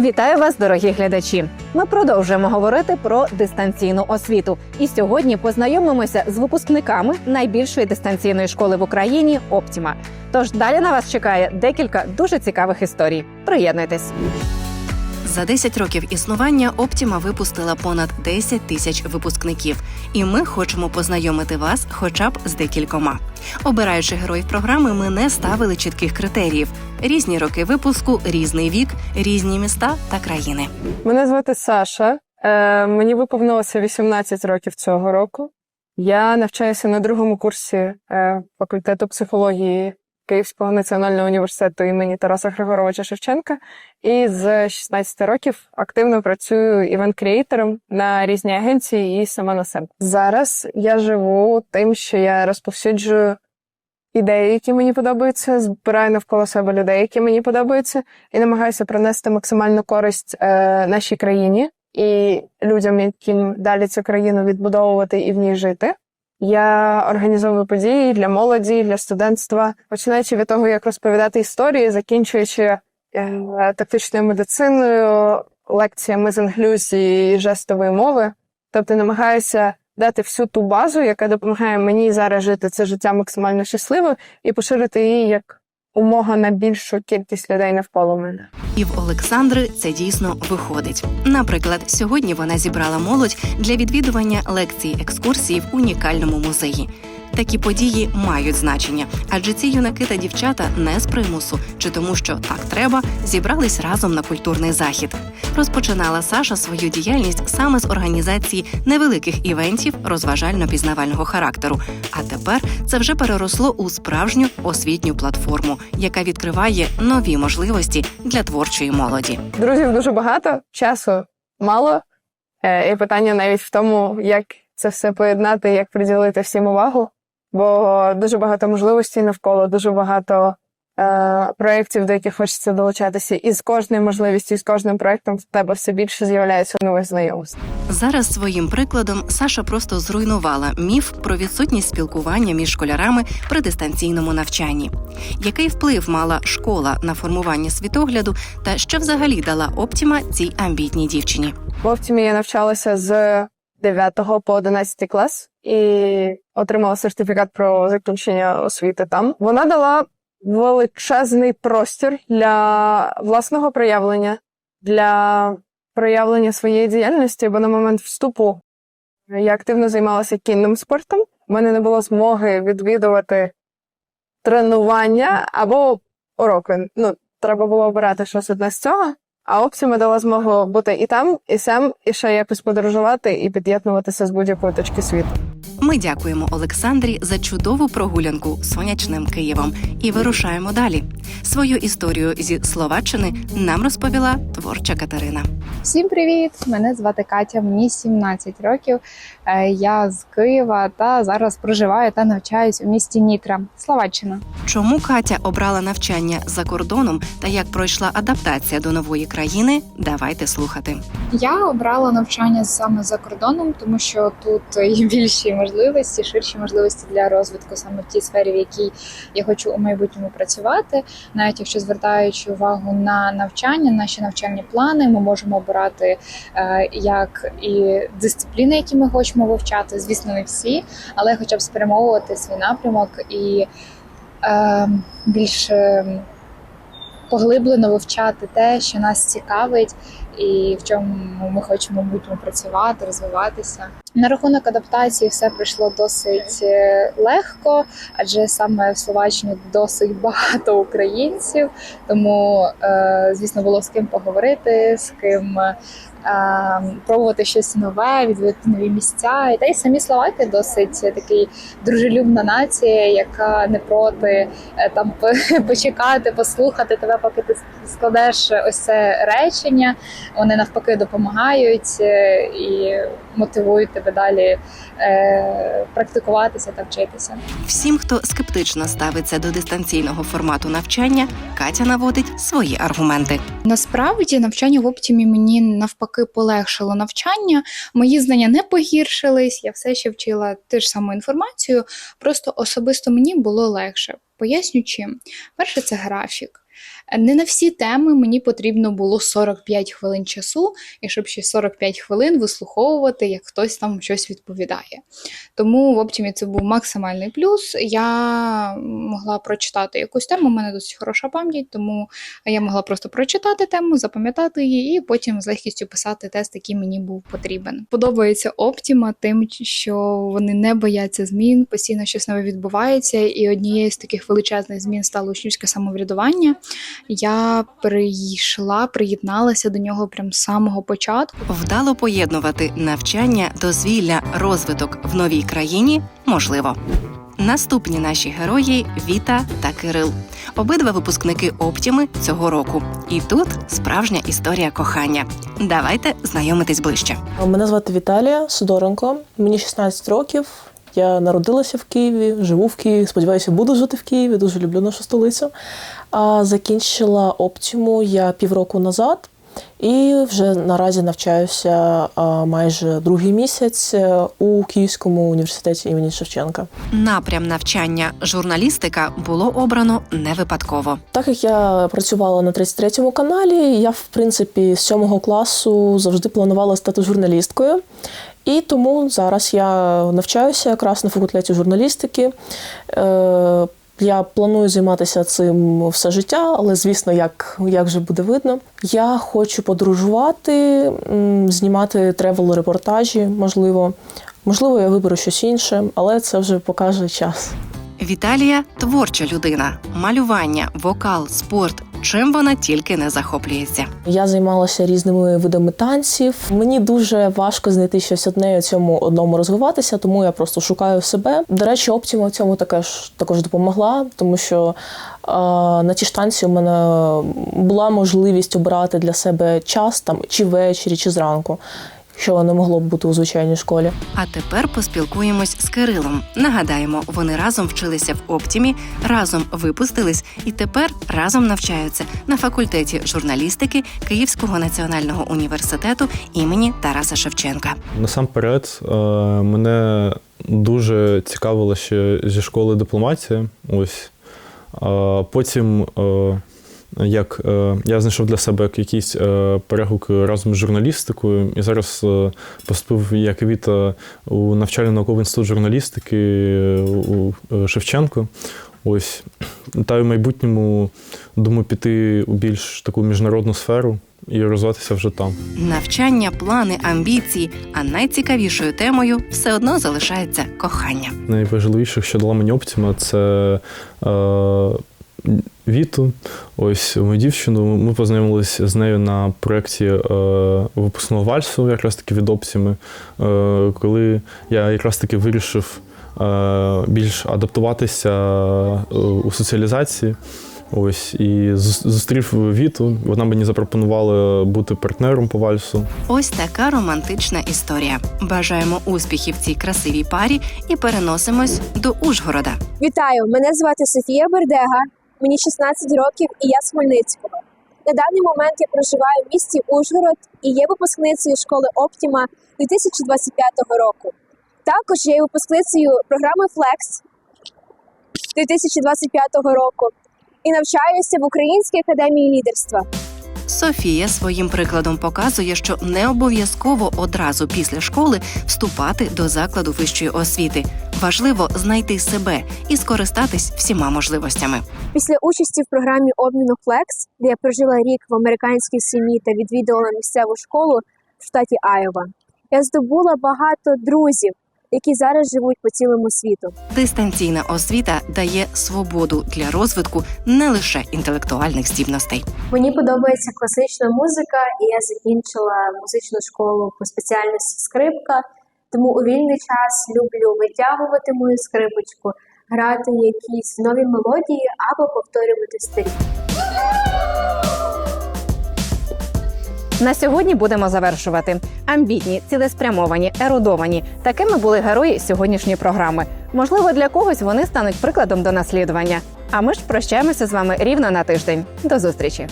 Вітаю вас, дорогі глядачі. Ми продовжуємо говорити про дистанційну освіту. І сьогодні познайомимося з випускниками найбільшої дистанційної школи в Україні Оптіма. Тож далі на вас чекає декілька дуже цікавих історій. Приєднуйтесь. За 10 років існування Оптіма випустила понад 10 тисяч випускників, і ми хочемо познайомити вас хоча б з декількома. Обираючи героїв програми, ми не ставили чітких критеріїв: різні роки випуску, різний вік, різні міста та країни. Мене звати Саша. Е, мені виповнилося 18 років цього року. Я навчаюся на другому курсі е, факультету психології Київського національного університету імені Тараса Григоровича Шевченка. І з 16 років активно працюю івент-крієйтором на різні агенції і сама на себе. Зараз я живу тим, що я розповсюджую ідеї, які мені подобаються, збираю навколо себе людей, які мені подобаються, і намагаюся принести максимальну користь е, нашій країні і людям, яким далі цю країну відбудовувати і в ній жити. Я організовую події для молоді, для студентства, починаючи від того, як розповідати історії, закінчуючи е, тактичною медициною, лекціями з інклюзії і жестової мови. Тобто намагаюся дати всю ту базу, яка допомагає мені зараз жити це життя максимально щасливо, і поширити її як умога на більшу кількість людей навколо мене. І в Олександри це дійсно виходить. Наприклад, сьогодні вона зібрала молодь для відвідування лекцій екскурсії в унікальному музеї. Такі події мають значення, адже ці юнаки та дівчата не з примусу чи тому, що так треба, зібрались разом на культурний захід. Розпочинала Саша свою діяльність саме з організації невеликих івентів розважально-пізнавального характеру. А тепер це вже переросло у справжню освітню платформу, яка відкриває нові можливості для творчої молоді. Друзів дуже багато, часу мало. Е, І питання навіть в тому, як це все поєднати, як приділити всім увагу. Бо дуже багато можливостей навколо, дуже багато е, проєктів, до яких хочеться долучатися. І з кожною можливістю, і з кожним проєктом в тебе все більше з'являється нових знайомств. Зараз своїм прикладом Саша просто зруйнувала міф про відсутність спілкування між школярами при дистанційному навчанні. Який вплив мала школа на формування світогляду, та що взагалі дала Оптіма цій амбітній дівчині? В Оптімі я навчалася з 9 по 11 клас і отримала сертифікат про закінчення освіти там. Вона дала величезний простір для власного проявлення, для проявлення своєї діяльності, бо на момент вступу я активно займалася кінним спортом. У мене не було змоги відвідувати тренування або уроки. Ну, треба було обирати щось одне з цього. А Оптіма дала змогу бути і там, і сам, і ще якось подорожувати і під'єднуватися з будь-якої точки світу. Ми дякуємо Олександрі за чудову прогулянку сонячним Києвом і вирушаємо далі. Свою історію зі Словаччини нам розповіла творча Катерина. Всім привіт! Мене звати Катя, мені 17 років. Е, Я з Києва та зараз проживаю та навчаюсь у місті Нітра, Словаччина. Чому Катя обрала навчання за кордоном та як пройшла адаптація до нової країни? Давайте слухати. Я обрала навчання саме за кордоном, тому що тут є більші можливості, ширші можливості для розвитку саме в тій сфері, в якій я хочу у майбутньому працювати. Навіть якщо звертаючи увагу на навчання, наші навчальні плани, ми можемо обирати е, як і дисципліни, які ми хочемо вивчати. Звісно, не всі, але хоча б спрямовувати свій напрямок і е, більш е, поглиблено вивчати те, що нас цікавить, і в чому ми хочемо майбутньому працювати, розвиватися. На рахунок адаптації все пройшло досить е, легко, адже саме в Словаччині досить багато українців, тому, е, звісно, було з ким поговорити, з ким пробувати щось нове, відвідати нові місця. І та й самі словаки досить такий дружелюбна нація, яка не проти е, там почекати, послухати тебе, поки ти складеш ось це речення. Вони навпаки допомагають е, і мотивують тебе далі е, практикуватися та вчитися. Всім, хто скептично ставиться до дистанційного формату навчання, Катя наводить свої аргументи. Насправді навчання в оптімі мені навпаки полегшило навчання. Мої знання не погіршились, я все ще вчила ту ж саму інформацію, просто особисто мені було легше. Поясню чим. Перше, це графік. Не на всі теми мені потрібно було 45 хвилин часу, і щоб ще 45 хвилин вислуховувати, як хтось там щось відповідає. Тому в Оптімі це був максимальний плюс. Я могла прочитати якусь тему, у мене досить хороша пам'ять, тому я могла просто прочитати тему, запам'ятати її, і потім з легкістю писати тест, який мені був потрібен. Подобається Оптіма тим, що вони не бояться змін, постійно щось нове відбувається, і однією з таких величезних змін стало учнівське самоврядування. Я прийшла, приєдналася до нього прям з самого початку. Вдало поєднувати навчання, дозвілля, розвиток в новій країні можливо. Наступні наші герої Віта та Кирил. Обидва випускники Оптіми цього року. І тут справжня історія кохання. Давайте знайомитись ближче. Мене звати Віталія Сидоренко, мені 16 років. Я народилася в Києві, живу в Києві. Сподіваюся, буду жити в Києві. Дуже люблю нашу столицю. А закінчила оптиму я півроку назад і вже наразі навчаюся майже другий місяць е, у Київському університеті імені Шевченка. Напрям навчання журналістика було обрано не випадково. Так як я працювала на 33-му каналі, я в принципі з 7 класу завжди планувала стати журналісткою. І тому зараз я навчаюся якраз на факультеті журналістики. Я планую займатися цим все життя, але звісно, як, як вже буде видно. Я хочу подорожувати, знімати тревел-репортажі, можливо. Можливо, я виберу щось інше, але це вже покаже час. Віталія творча людина, малювання, вокал, спорт. Чим вона тільки не захоплюється. Я займалася різними видами танців. Мені дуже важко знайти щось одне і у цьому одному розвиватися, тому я просто шукаю себе. До речі, Оптіма в цьому також також допомогла, тому що е, на ті ж танці у мене була можливість обирати для себе час там чи ввечері, чи зранку, що не могло б бути у звичайній школі. А тепер поспілкуємось з Кирилом. Нагадаємо, вони разом вчилися в Оптімі, разом випустились і тепер разом навчаються на факультеті журналістики Київського національного університету імені Тараса Шевченка. Насамперед, е, мене дуже цікавило ще зі школи дипломатія. Ось. Потім, е, як е, я знайшов для себе як якісь е, перегуки разом з журналістикою, і зараз е, поступив як Віта у навчально-науковий інститут журналістики е, у е, Шевченко. Ось. Та й в майбутньому думаю піти у більш таку міжнародну сферу і розвиватися вже там. Навчання, плани, амбіції, а найцікавішою темою все одно залишається кохання. Найважливіше, що дала мені Оптіма, це е, Віту. Ось мою дівчину. Ми познайомилися з нею на проєкті е, випускного вальсу, якраз таки від Оптіми, е, коли я якраз таки вирішив е, більш адаптуватися е, у соціалізації. Ось і зустрів Віту. Вона мені запропонувала бути партнером по вальсу. Ось така романтична історія. Бажаємо успіхів цій красивій парі і переносимось до Ужгорода. Вітаю! Мене звати Софія Бердега, мені 16 років і я з Хмельницького. На даний момент я проживаю в місті Ужгород і є випускницею школи Оптіма 2025 року. Також я є випускницею програми Flex 2025 року і навчаюся в Українській академії лідерства. Софія своїм прикладом показує, що не обов'язково одразу після школи вступати до закладу вищої освіти. Важливо знайти себе і скористатись всіма можливостями. Після участі в програмі обміну Flex, де я прожила рік в американській сім'ї та відвідувала місцеву школу в штаті Айова, я здобула багато друзів, які зараз живуть по цілому світу. Дистанційна освіта дає свободу для розвитку не лише інтелектуальних здібностей. Мені подобається класична музика, і я закінчила музичну школу по спеціальності скрипка. Тому у вільний час люблю витягувати мою скрипочку, грати якісь нові мелодії або повторювати старі. На сьогодні будемо завершувати. Амбітні, цілеспрямовані, ерудовані. Такими були герої сьогоднішньої програми. Можливо, для когось вони стануть прикладом до наслідування. А ми ж прощаємося з вами рівно на тиждень. До зустрічі!